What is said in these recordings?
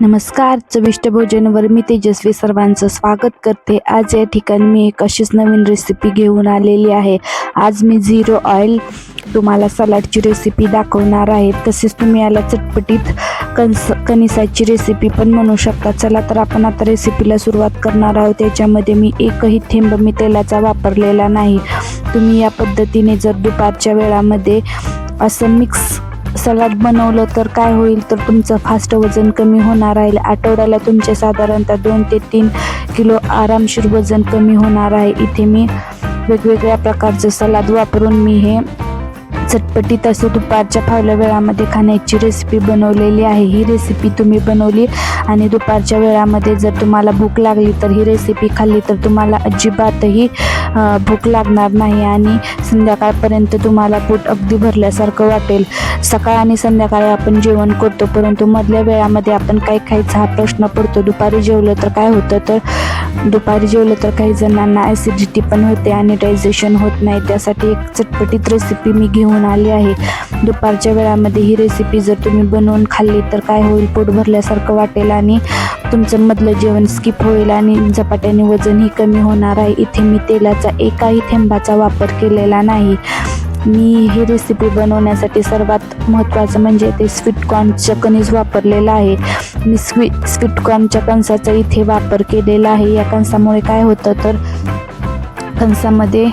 नमस्कार चविष्ट भोजनवर मी तेजस्वी सर्वांचं स्वागत करते. आज या ठिकाणी मी एक अशीच नवीन रेसिपी घेऊन आलेली आहे. आज मी झिरो ऑइल तुम्हाला सलाडची रेसिपी दाखवणार आहे. तसेच तुम्ही याला चटपटीत कणस कणिसाची रेसिपी पण म्हणू शकता. चला तर आपण आता रेसिपीला सुरुवात करणार आहोत. त्याच्यामध्ये मी एकही थेंब मी तेलाचा वापरलेला नाही. तुम्ही या पद्धतीने जर दुपारच्या वेळामध्ये असं मिक्स सलाड बनवलं तर काय होईल तर तुमचं फास्ट वजन कमी होणार आहे आठवड्याला तुमचे साधारणतः दोन ते तीन किलो आरामशीर वजन कमी होणार आहे. इथे मी वेगवेगळ्या प्रकारचं सलाद वापरून मी हे चटपटीत असं दुपारच्या फावल्या वेळामध्ये खाण्याची रेसिपी बनवलेली आहे. ही रेसिपी तुम्ही बनवली आणि दुपारच्या वेळामध्ये जर तुम्हाला भूक लागली तर ही रेसिपी खाल्ली तर तुम्हाला अजिबातही भूक लागणार नाही आणि संध्याकाळपर्यंत तुम्हाला पोट अगदी भरल्यासारखं वाटेल. सकाळ आणि संध्याकाळी आपण जेवण करतो परंतु मधल्या वेळामध्ये आपण काय खायचा हा प्रश्न पडतो. दुपारी जेवलं तर काय होतं? तर दुपारी जेवलं तर काही जणांना ॲसिडिटी पण होते आणि डायजेशन होत नाही. त्यासाठी एक चटपटीत रेसिपी मी घेऊन आली आहे. दुपारच्या वेळामध्ये ही रेसिपी जर तुम्ही बनवून खाल्ली तर काय होईल? पोट भरल्यासारखं वाटेल आणि तुमचं मधलं जेवण स्किप होईल आणि झपाट्याने वजनही कमी होणार आहे. इथे मी तेलाचा एकाही थेंबाचा वापर केलेला नाही. मी ही रेसिपी बनवण्यासाठी सर्वात महत्त्वाचं म्हणजे ते स्वीट कॉर्नचं कणीस वापरलेलं आहे. मी स्वी स्वीट कॉर्नच्या कणसाचा इथे वापर केलेला आहे. या कणसामुळे काय होतं तर कणसामध्ये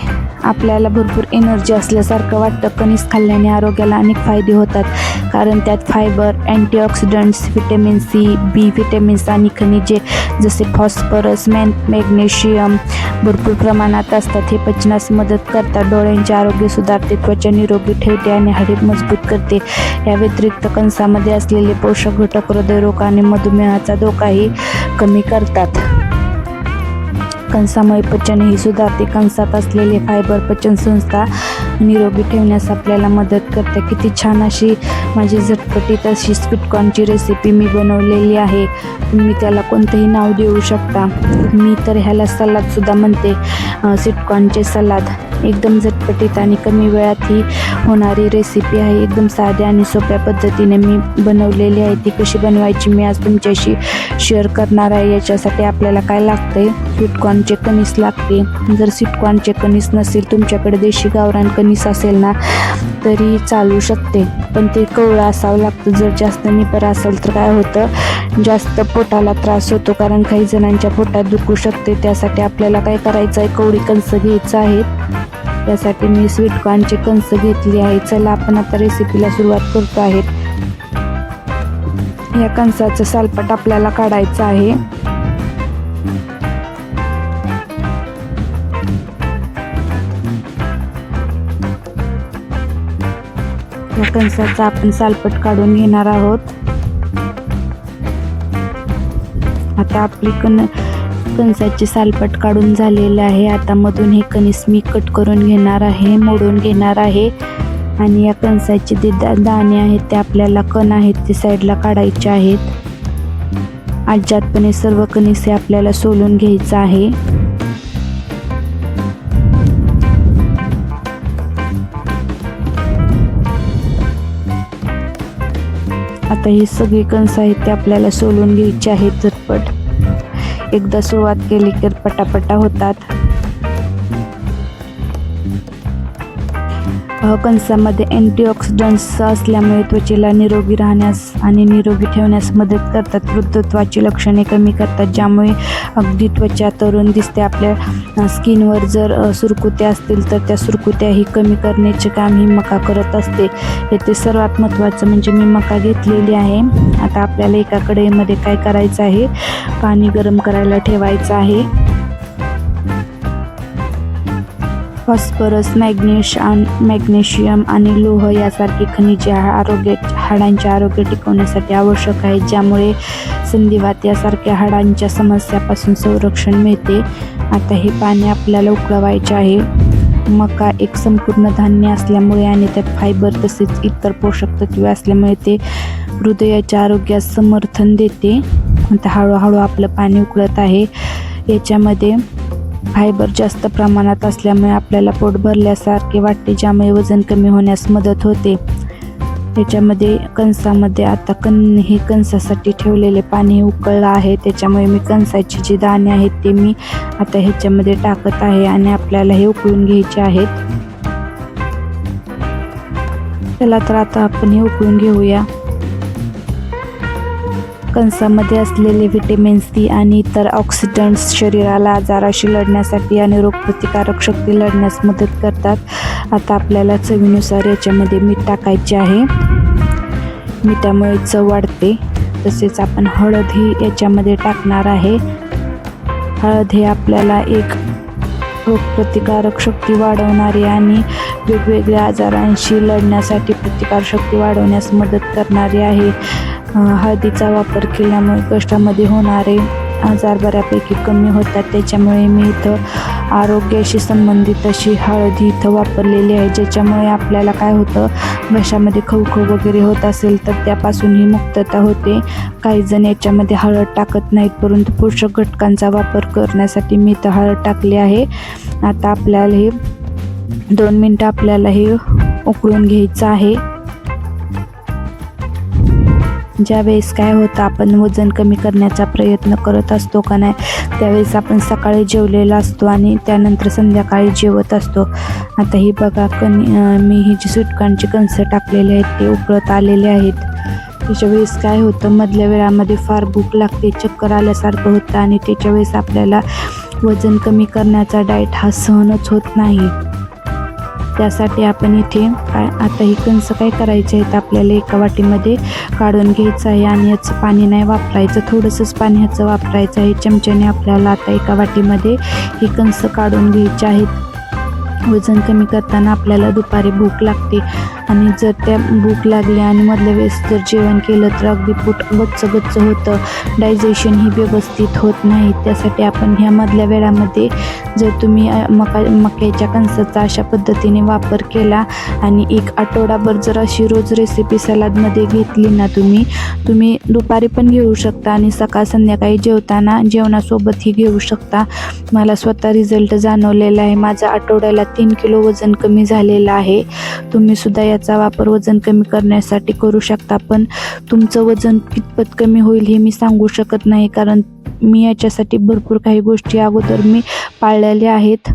आपल्याला भरपूर एनर्जी असल्यासारखं वाटतं कणीस खाल्ल्याने आरोग्याला अनेक फायदे होतात. कारण त्यात fibre antioxidants vitamin C B vitamins आणि खनिजे जसे फॉस्फरस मॅन मॅग्नेशियम भरपूर प्रमाणात असतात. हे पचनास मदत करतात. डोळ्यांचे आरोग्य सुधारते त्वचा निरोगी ठेवते आणि हाडे मजबूत करते. या व्यतिरिक्त कणसामध्ये असलेले पोषक घटक हृदयरोग आणि मधुमेहाचा धोकाही कमी करतात. कंसामुळे पचनही सुधारते. कंसात असलेले फायबर पचन संस्था निरोगी ठेवण्यास आपल्याला मदत करते. किती छान अशी माझी झटपटीत अशी स्वीटकॉर्नची रेसिपी मी बनवलेली आहे. तुम्ही त्याला कोणतंही नाव देऊ शकता. मी तर ह्याला सलादसुद्धा म्हणते. स्वीटकॉर्नचे सलाद. एकदम झटपटीत आणि कमी वेळात ही होणारी रेसिपी आहे. एकदम साध्या आणि सोप्या पद्धतीने मी बनवलेली आहे. ती कशी बनवायची मी आज तुमच्याशी शेअर करणार आहे. याच्यासाठी आपल्याला काय लागतं आहे स्वीटकॉर्नचे कणीस लागते. जर स्वीटकॉर्नचे कणीस नसेल तुमच्याकडे देशी गावरान कणीस असेल ना तरी चालू शकते. पण ते कवळं असावं लागतं. जर जास्त निपर असेल तर काय होतं? जास्त पोटाला त्रास होतो कारण काही जणांच्या पोटात दुखू शकते. त्यासाठी आपल्याला काय करायचं आहे? कवळी कंस घ्यायचं आहे त्यासाठी मी स्वीटकॉर्नचे कंस घेतली आहे. चला आपण आता रेसिपीला सुरुवात करतो आहे. या कणसाचं सालपट आपल्याला काढायचं आहे. या कणसाचा आपण सालपट काढून घेणार आहोत. आता आपली कण कणसाची सालपट काढून झालेले आहे. आता मधून हे कणीस मी कट करून घेणार आहे मोडून घेणार आहे. आणि या कणसाचे जे दा दाणे आहेत ते आपल्याला कण आहेत ते साईडला काढायचे आहेत. आजातपणे सर्व कणीस हे आपल्याला सोलून घ्यायचं आहे. आता ही सगळी कणस आपल्याला सोलून घ्यायची आहेत झटपट. एकदा सुरुवात केली तर पटापटा होतात. कणसामध्ये अँटीऑक्सिडंट्स असल्यामुळे त्वचेला निरोगी राहण्यास आणि निरोगी ठेवण्यास मदत करतात. वृद्धत्वाची लक्षणे कमी करतात ज्यामुळे अगदी त्वचा तरुण दिसते. आपल्या स्किनवर जर सुरकुत्या असतील तर त्या सुरकुत्याही कमी करण्याचे काम ही मका करत असते. येथे सर्वात महत्त्वाचं म्हणजे मी मका घेतलेली आहे. आता आपल्याला एका कढईमध्ये काय करायचं आहे? पाणी गरम करायला ठेवायचं आहे. फॉस्फरस मॅग्नेश आणि मॅग्नेशियम आणि लोह यासारखी खनिजे हा- आरोग्य हाडांचे आरोग्य टिकवण्यासाठी आवश्यक आहेत ज्यामुळे संधिवात यासारख्या हाडांच्या समस्यापासून संरक्षण मिळते. आता हे पाणी आपल्याला उकळवायचे आहे. मका एक संपूर्ण धान्य असल्यामुळे आणि त्यात फायबर तसेच इतर पोषक तत्वे असल्यामुळे ते हृदयाच्या आरोग्यास समर्थन देते. आता हळूहळू आपलं पाणी उकळत आहे. याच्यामध्ये फायबर जास्त प्रमाणात असल्यामुळे आपल्याला पोट भरल्यासारखे वाटते ज्यामुळे वजन कमी होण्यास मदत होते. त्याच्यामध्ये कणसामध्ये आता कण हे कणसासाठी ठेवलेले पाणी उकळलं आहे. त्याच्यामुळे मी कणसाचे जे दाणे आहेत ते मी आता ह्याच्यामध्ये टाकत आहे आणि आपल्याला हे उकळून घ्यायचे आहेत. चला तर आता आपण हे उकळून घेऊया. कणसामध्ये असलेले व्हिटॅमिन सी आणि इतर ऑक्सिडंट्स शरीराला आजाराशी लढण्यासाठी आणि रोगप्रतिकारक शक्ती लढण्यास मदत करतात. आता आपल्याला चवीनुसार याच्यामध्ये मीठ टाकायचे आहे. मिठामुळे चव वाढते. तसेच आपण हळद ही याच्यामध्ये टाकणार आहे. हळद हे आपल्याला एक रोगप्रतिकारक शक्ती वाढवणारी आणि वेगवेगळ्या आजारांशी लढण्यासाठी प्रतिकारशक्ती वाढवण्यास मदत करणारी आहे. हळदीचा वापर केल्यामुळे कष्टामध्ये होणारे आजार बऱ्यापैकी कमी होतात. त्याच्यामुळे मी इथं आरोग्याशी संबंधित अशी हळदी इथं वापरलेली आहे. ज्याच्यामुळे आपल्याला काय होतं घशामध्ये खवखव वगैरे होत असेल तर त्यापासूनही मुक्तता होते. काही जण याच्यामध्ये हळद टाकत नाहीत परंतु पोषक घटकांचा वापर करण्यासाठी मी इथं हळद टाकली आहे. आता आपल्याला हे दोन मिनटं आपल्याला हे उकळून घ्यायचं आहे. ज्यावेळेस काय होतं आपण वजन कमी करण्याचा प्रयत्न करत असतो का नाही त्यावेळेस आपण सकाळी जेवलेला असतो आणि त्यानंतर संध्याकाळी जेवत असतो. आता ही बघा कणी मी ही जी सुटकांची कणसं टाकलेली आहेत ते उकळत आलेले आहेत. त्याच्या वेळेस काय होतं मधल्या वेळामध्ये फार भूक लागते चक्कर आल्यासारखं होतं आणि त्याच्या वेळेस आपल्याला वजन कमी करण्याचा डाएट हा सहनच होत नाही. त्यासाठी आपण इथे काय आता ही कणसं काय करायचे आहेत आपल्याला एका वाटीमध्ये काढून घ्यायचं आहे आणि याचं पाणी नाही वापरायचं. थोडंसंच पाणी ह्याचं वापरायचं आहे. चमच्याने आपल्याला आता एका वाटीमध्ये ही कंस काढून घ्यायची आहेत. वजन कमी करताना आपल्याला दुपारी भूक लागते. आणि जर त्या भूक लागली आणि मधल्या वेळेस जर जेवण केलं तर अगदी पोट गच्च गच्च होतं. डायजेशन ही व्यवस्थित होत नाही. त्यासाठी आपण ह्या मधल्या वेळामध्ये जर तुम्ही मका मक्याच्या कणसाचा अशा पद्धतीने वापर केला आणि एक आठवडाभर जर अशी रोज रेसिपी सलादमध्ये घेतली ना तुम्ही तुम्ही दुपारी पण घेऊ शकता आणि सकाळ संध्याकाळी जेवताना जेवणासोबतही घेऊ शकता. मला स्वतः रिझल्ट जाणवलेला आहे. माझं आठवड्याला तीन किलो वजन कमी झालेलं आहे. तुम्ही सुद्धा याचा वापर वजन कमी करण्यासाठी करू शकता पण तुमचं वजन कितपत कमी होईल हे मी सांगू शकत नाही कारण मी याच्यासाठी भरपूर काही गोष्टी अगोदर मी पाळलेल्या आहेत.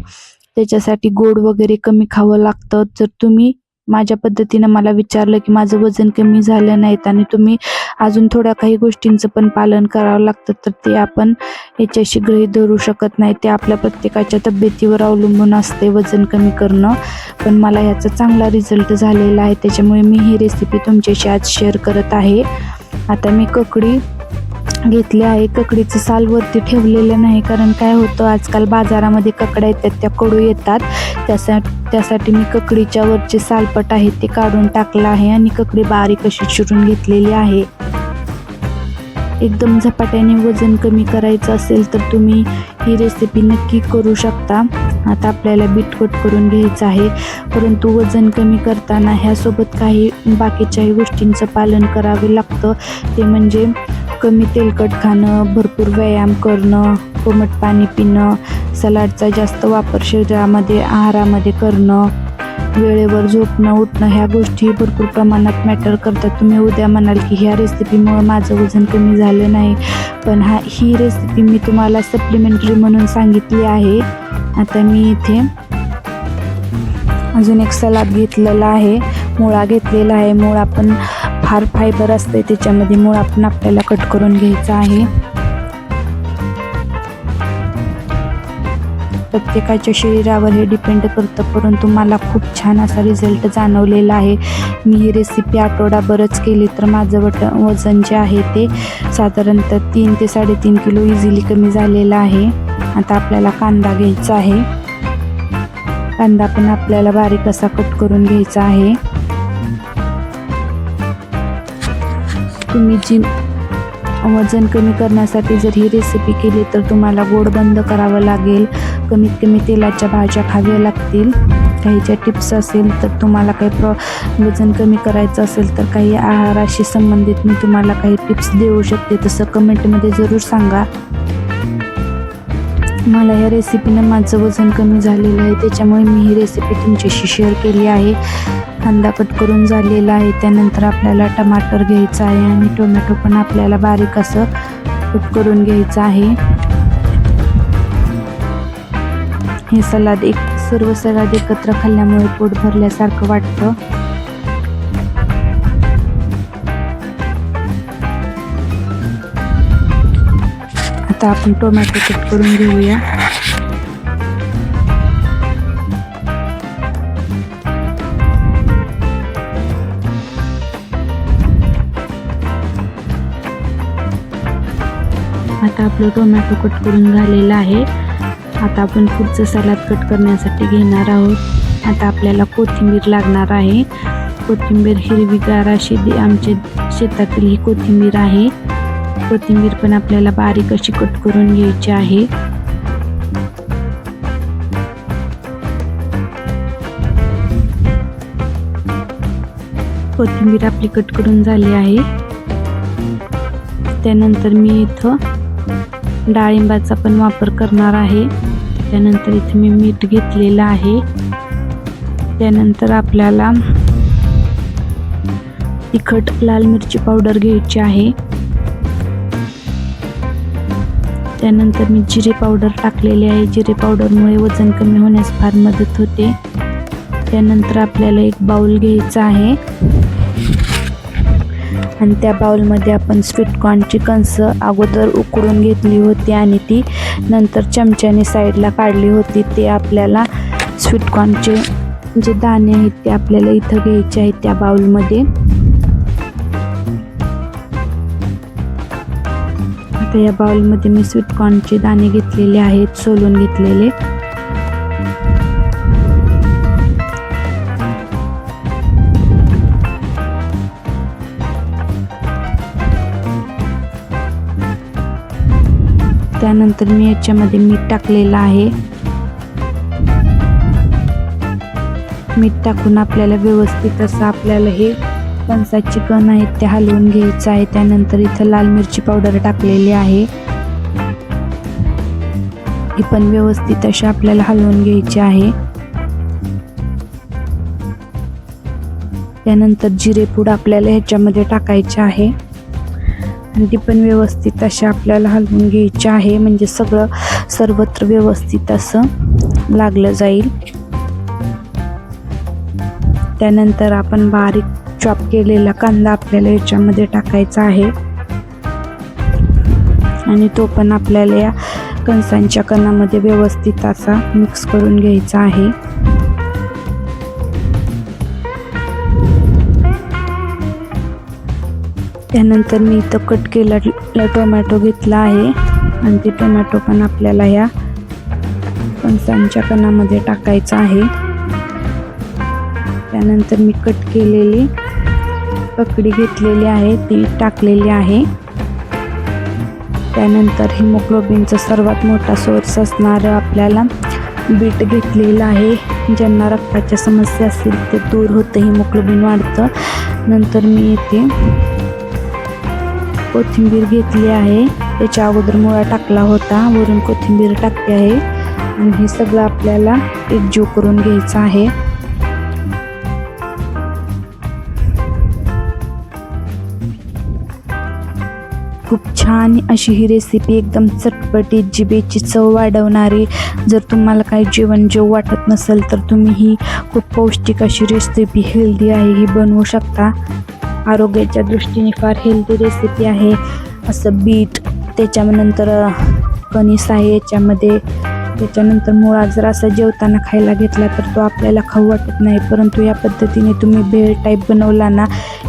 त्याच्यासाठी गोड वगैरे कमी खावं लागतं. जर तुम्ही माझ्या पद्धतीनं मला विचारलं की माझं वजन कमी झालं नाहीत आणि तुम्ही अजून थोड्या काही गोष्टींचं पण पालन करावं लागतं तर ते आपण याच्याशी गृहीत धरू शकत नाही. ते आपल्या प्रत्येकाच्या तब्येतीवर अवलंबून असते वजन कमी करणं. पण मला याचा चांगला रिझल्ट झालेला आहे. त्याच्यामुळे मी ही रेसिपी तुमच्याशी आज शेअर करत आहे. आता मी ककडी घेतली आहे. ककडीचं साल वरती ठेवलेलं नाही. कारण काय होतं आजकाल बाजारामध्ये ककड्या येतात त्या कडू येतात. त्यासाठी त्यासाठी मी ककडीच्या वरचे सालपट आहे ते काढून टाकलं आहे आणि ककडी बारीक अशी चिरून घेतलेली आहे. एकदम झपाट्याने वजन कमी करायचं असेल तर तुम्ही ही रेसिपी नक्की करू शकता. आता आपल्याला बीटकट करून घ्यायचं आहे. परंतु वजन कमी करताना ह्यासोबत काही बाकीच्याही गोष्टींचं पालन करावे लागतं. ते म्हणजे कमी तेलकट खाणं भरपूर व्यायाम करणं कोमट पाणी पिणं सलाडचा जास्त वापर शरीरामध्ये आहारामध्ये करणं. वेळेवर झोपणं उठणं ह्या गोष्टी भरपूर प्रमाणात मॅटर करतात. तुम्ही उद्या म्हणाल की ह्या रेसिपीमुळं माझं वजन कमी झालं नाही. पण हा ही रेसिपी मी तुम्हाला सप्लिमेंटरी म्हणून सांगितली आहे. आता मी इथे अजून एक सलाद घेतलेला आहे. मुळा घेतलेला आहे. मुळा पण फार फायबर असते त्याच्यामध्ये मुळा पण आपल्याला कट करून घ्यायचा आहे. प्रत्येकाच्या शरीरावर हे डिपेंड करतं परंतु मला खूप छान असा रिझल्ट जाणवलेला आहे. मी ही रेसिपी आठवडाभरच केली तर माझं वट वजन जे आहे ते साधारणतः तीन ते साडेतीन किलो इझिली कमी झालेलं आहे. आता आपल्याला कांदा घ्यायचा आहे. कांदा पण आपल्याला बारीक असा कट करून घ्यायचा आहे. तुम्ही जी वजन कमी करण्यासाठी जर ही रेसिपी केली तर तुम्हाला गोड बंद करावं लागेल. कमीत कमी तेलाच्या भाज्या खाव्या लागतील. काही ज्या टिप्स असेल तर तुम्हाला काही प्रॉ वजन कमी करायचं असेल तर काही आहाराशी संबंधित मी तुम्हाला काही टिप्स देऊ शकते तसं कमेंटमध्ये जरूर सांगा. मला ह्या रेसिपीनं माझं वजन कमी झालेलं आहे त्याच्यामुळे मी ही रेसिपी तुमच्याशी शेअर केली आहे. कांदा कट करून झालेला आहे त्यानंतर आपल्याला टमाटर घ्यायचं आहे आणि टोमॅटो पण आपल्याला बारीक असं कट करून घ्यायचं आहे. हे सलाद एक सर्व सलाद एकत्र खाल्ल्यामुळे पोट भरल्यासारखं वाटतं. आता आपण टोमॅटो कट करून घेऊया. आता आपलं टोमॅटो कट करून झालेलं आहे. आता आपण पुढचं सलाद कट करण्यासाठी घेणार आहोत. आता आपल्याला कोथिंबीर लागणार आहे. कोथिंबीर हिरवीगार अशी आमच्या शेतातील ही कोथिंबीर आहे. कोथिंबीर पण आपल्याला बारीक अशी कट करून घ्यायची आहे. कोथिंबीर आपली कट करून झाली आहे. त्यानंतर मी इथं डाळिंबाचा पण वापर करणार आहे. त्यानंतर इथे मी मीठ घेतलेलं आहे. त्यानंतर आपल्याला तिखट लाल मिरची पावडर घ्यायची आहे. त्यानंतर मी जिरे पावडर टाकलेली आहे. जिरे पावडरमुळे वजन कमी होण्यास फार मदत होते. त्यानंतर आपल्याला एक बाउल घ्यायचा आहे. आणि त्या बाउलमध्ये आपण स्वीटकॉर्नची कणसं अगोदर उकडून घेतली होती आणि ती नंतर चमच्याने साईडला काढली होती. ते आपल्याला स्वीटकॉर्नचे जे दाणे आहेत ते आपल्याला इथं घ्यायचे आहेत त्या बाउलमध्ये. आता या बाउलमध्ये मी स्वीटकॉर्नचे दाणे घेतलेले आहेत सोलून घेतलेले. त्यानंतर मी याच्यामध्ये मीठ टाकलेलं आहे. मीठ टाकून आपल्याला व्यवस्थित असं आपल्याला हे कणसाचे कण आहेत ते हलवून घ्यायचं आहे. त्यानंतर इथं लाल मिरची पावडर टाकलेली आहे. ही पण व्यवस्थित अशी आपल्याला हलवून घ्यायची आहे. त्यानंतर जिरेपूड आपल्याला ह्याच्यामध्ये टाकायचे आहे. आणि ती पण व्यवस्थित अशी आपल्याला हलवून घ्यायची आहे. म्हणजे सगळं सर्वत्र व्यवस्थित असं लागलं जाईल. त्यानंतर आपण बारीक चॉप केलेला कांदा आपल्याला याच्यामध्ये टाकायचा आहे. आणि तो पण आपल्याला या कणसांच्या कणामध्ये व्यवस्थित असा मिक्स करून घ्यायचा आहे. त्यानंतर मी इथं कट केलेला टोमॅटो घेतला आहे. आणि ते टोमॅटो पण आपल्याला ह्या कणसांच्या कणामध्ये टाकायचा आहे. त्यानंतर मी कट केलेली ककडी घेतलेली आहे ती टाकलेली आहे. त्यानंतर हिमोग्लोबिनचा सर्वात मोठा सोर्स असणारं आपल्याला बीट घेतलेलं आहे. ज्यांना रक्ताच्या समस्या असतील ते दूर होतं हिमोग्लोबिन वाढतं. नंतर मी इथे कोथिंबीर घेतली आहे. त्याच्या अगोदर मुळा टाकला होता. वरून कोथिंबीर टाकते आहे. आणि हे सगळं आपल्याला एकजीव करून घ्यायचं आहे. खूप छान अशी ही रेसिपी एकदम चटपटीत जिबेची चव वाढवणारी. जर तुम्हाला काही जेवण जेव वाटत नसेल तर तुम्ही ही खूप पौष्टिक अशी रेसिपी हेल्दी आहे ही बनवू शकता. आरोग्याच्या दृष्टीने फार हेल्दी रेसिपी आहे. असं बीट त्याच्यानंतर कणीस आहे याच्यामध्ये. त्याच्यानंतर मुळा जर असा जेवताना खायला घेतला तर तो आपल्याला खाऊ वाटत नाही. परंतु या पद्धतीने तुम्ही भेळ टाईप बनवला ना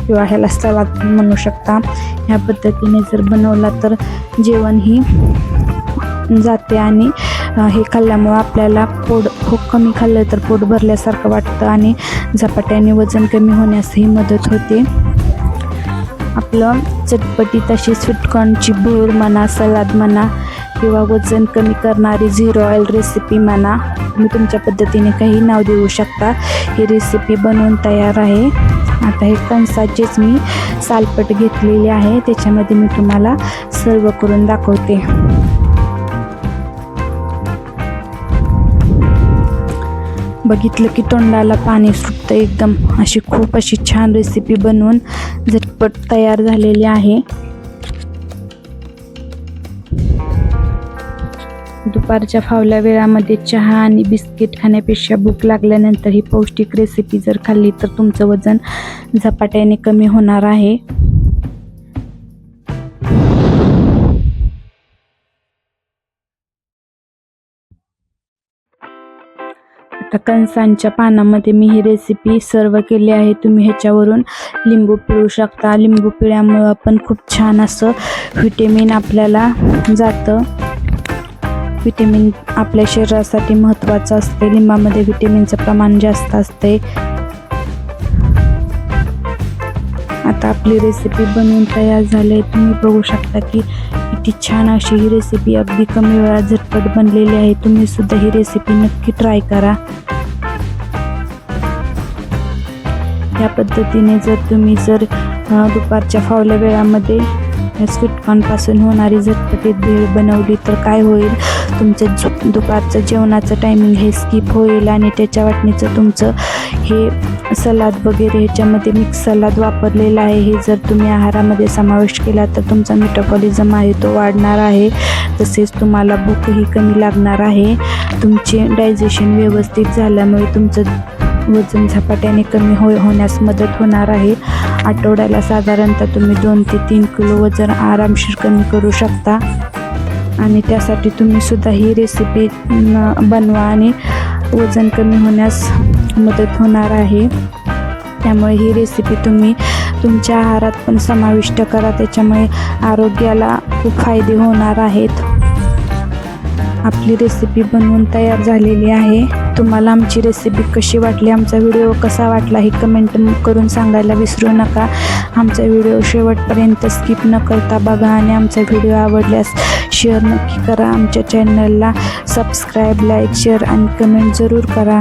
किंवा ह्याला सलाद म्हणू शकता. ह्या पद्धतीने जर बनवला तर जेवण ही जाते आणि हे खाल्ल्यामुळं आपल्याला पोट खूप कमी खाल्लं तर पोट भरल्यासारखं वाटतं आणि झपाट्याने वजन कमी होण्यासही मदत होते. आपलं चटपटीत अशी स्वीटकॉर्नची भूर म्हणा सलाद म्हणा किंवा वजन कमी करणारी झिरो ऑइल रेसिपी म्हणा तुम्ही तुमच्या पद्धतीने काही नाव देऊ शकता. ही रेसिपी बनवून तयार आहे. आता हे कणसाचेच मी सालपट घेतलेले आहे. त्याच्यामध्ये मी तुम्हाला सर्व करून दाखवते. बघितलं की तोंडाला पाणी सुटतं एकदम. अशी खूप अशी छान रेसिपी बनवून झटपट तयार झालेली आहे. दुपारच्या फावल्या वेळामध्ये चहा आणि बिस्किट खाण्यापेक्षा भूक लागल्यानंतर ही पौष्टिक रेसिपी जर खाल्ली तर तुमचं वजन झपाट्याने कमी होणार आहे. आता कणसांच्या पानामध्ये मी ही रेसिपी सर्व केली आहे. तुम्ही ह्याच्यावरून लिंबू पिळू शकता. लिंबू पिळ्यामुळं पण खूप छान असं व्हिटॅमिन आपल्याला जातं. व्हिटॅमिन आपल्या शरीरासाठी महत्त्वाचं असते. लिंबामध्ये व्हिटॅमिनचं प्रमाण जास्त असते. आता आपली रेसिपी बनवून तयार झाली तुम्ही बघू शकता की किती छान अशी ही रेसिपी अगदी कमी वेळात झटपट बनलेली आहे. तुम्ही सुद्धा ही रेसिपी नक्की ट्राय करा. या पद्धतीने जर तुम्ही जर दुपारच्या फावल्या वेळामध्ये या स्वीटकॉर्नपासून होणारी झटपटीत भेळ बनवली तर काय होईल? तुमचं जु- दुपारचं जेवणाचं टायमिंग हे स्किप होईल आणि त्याच्या वाटणीचं तुमचं हे सलाद वगैरे ह्याच्यामध्ये मिक्स सलाद वापरलेला आहे. हे जर तुम्ही आहारामध्ये समावेश केला तर तुमचा मेटाबॉलिझम आहे तो वाढणार आहे. तसेच तुम्हाला भूकही कमी लागणार आहे. तुमचे डायजेशन व्यवस्थित झाल्यामुळे तुमचं वजन झपाट्याने कमी हो होण्यास मदत होणार आहे. आठवड्याला साधारणतः तुम्ही दोन ते तीन किलो वजन आरामशीर कमी करू शकता. आणि त्यासाठी तुम्ही सुद्धा ही रेसिपी बनवा आणि वजन कमी होण्यास मदत होणार आहे. त्यामुळे ही रेसिपी तुम्ही तुमच्या आहारात पण समाविष्ट करा. त्याच्यामुळे आरोग्याला खूप फायदे होणार आहेत. आपली रेसिपी बनवून तयार झालेली आहे. तुम्हाला आमची रेसिपी कशी वाटली आमचा व्हिडिओ कसा वाटला हे कमेंट करून सांगायला विसरू नका. आमचा व्हिडिओ शेवटपर्यंत स्किप न करता बघा आणि आमचा व्हिडिओ आवडल्यास शेअर नक्की करा. आमच्या चॅनलला सबस्क्राईब लाईक शेअर आणि कमेंट जरूर करा.